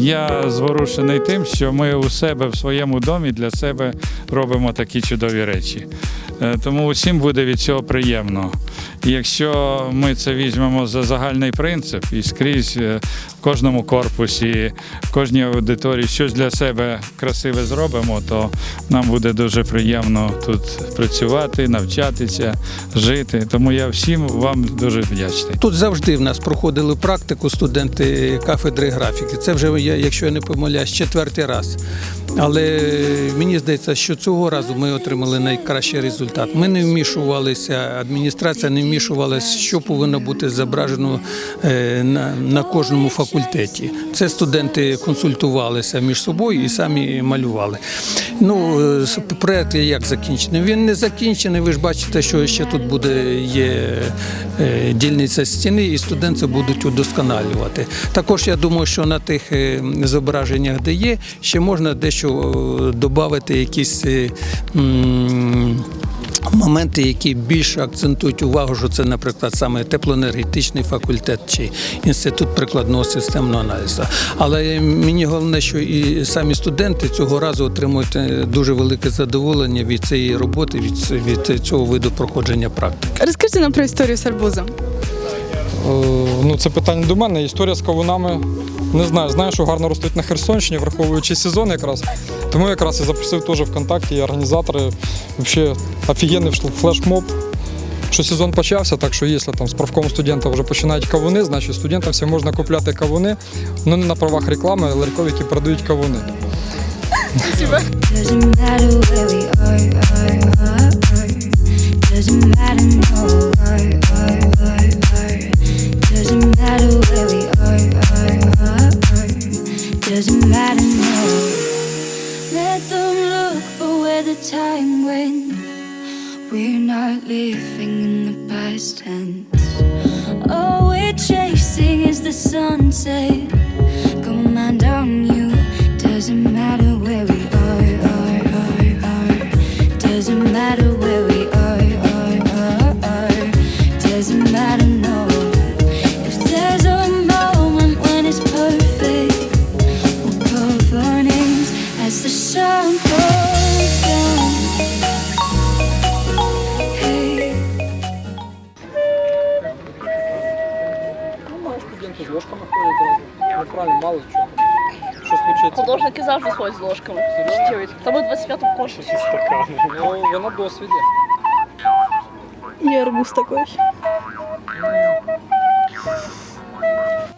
Я зворушений тим, що ми у себе в своєму домі для себе робимо такі чудові речі. Е, Тому усім буде від цього приємно. Якщо ми це візьмемо за загальний принцип і скрізь е, в кожному корпусі, в кожній аудиторії щось для себе красиве зробимо, то нам буде дуже приємно тут працювати, навчатися, жити. Тому я всім вам дуже вдячний. Тут завжди в нас проходили практику студенти кафедри графіки. Це вже, якщо я не помиляюсь, четвертий раз. Але мені здається, що цього разу ми отримали найкращий результат. Ми не вмішувалися, адміністрація не вмішувалася, що повинно бути зображено е, на, кожному факультеті. Це студенти консультувалися між собою і самі малювали. Ну, е, проект як закінчений. Він не закінчений. Ви ж бачите, що ще тут буде є дільниця стіни, і студенти будуть удосконалювати. Також я думаю, що на тих е, зображеннях, де є, ще можна дещо додати якісь. Моменти, які більше акцентують увагу, що це, наприклад, саме теплоенергетичний факультет чи інститут прикладного системного аналізу. Але мені головне, що і самі студенти цього разу отримують е, дуже велике задоволення від цієї роботи, від, від цього виду проходження практики. Розкажіть нам про історію з арбузом. Е, Ну, це питання до мене. Історія з кавунами. Не знаю, знаю, що гарно ростуть на Херсонщині, враховуючи сезон якраз. Тому якраз і запросив теж ВКонтакті і організатори. Взагалі офігенний флешмоб. Що сезон почався, так що якщо там з правком студента вже починають кавуни, значить студентам всім можна купляти кавуни, ну не на правах реклами, а ларьков, які продають кавуни. Doesn't Doesn't matter no. Let them look for where the time went. We're not living in the past tense. All we're chasing is the sunset. Command on you. Doesn't matter where we are, are, are, are. Doesn't matter студенти з ложками ходять одразу. Неправильно, мало чого. Що случиться? Художники завжди ходять з ложками. Та ми в 25-му корпусі. Ну, ви на досвіді. І арбуз також.